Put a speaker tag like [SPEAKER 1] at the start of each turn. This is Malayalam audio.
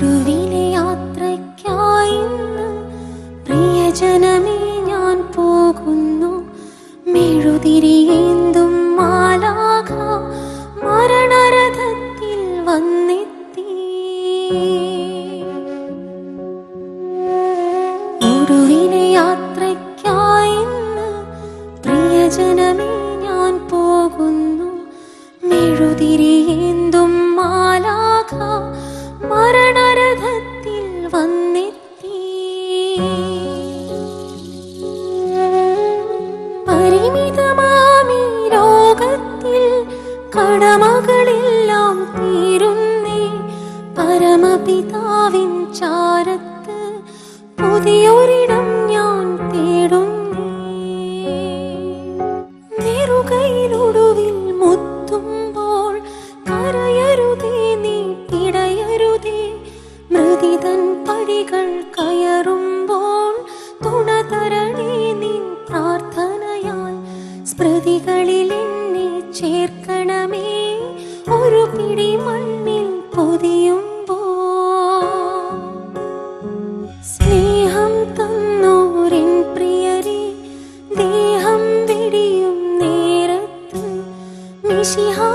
[SPEAKER 1] ഒടുവിലെ യാത്രയ്ക്കായി ഞാൻ പോകുന്നു. മെഴുതിരിയേന്തും മാലാഖ മരണരഥത്തിൽ വന്നെത്തി. ഞാൻ മാലാഖ പരിമിതമാമി ലോകത്തിൽ കടമകളെല്ലാം തീരുന്നേ പരമപിതാവിൻ ചാരത്ത് പുതിയൊരിടം ഞാൻ തേടുന്നേ. നെറുകയിലൊടുവിൽ മുത്തുമ്പോൾ കരയരുതേ നീ പിടയരുതേ. മൃതിതൻ പടികൾ കയറുമ്പോൾ സ്മൃതികളിൽ എന്നെ ചേർക്കണമേ. ഒരു പിടി മണ്ണിൽ പൊതിയുമ്പോ സ്നേഹം തന്നോരിൻ പ്രിയരെ ദേഹം വെടിയും നേരത്ത് മിശിഹാ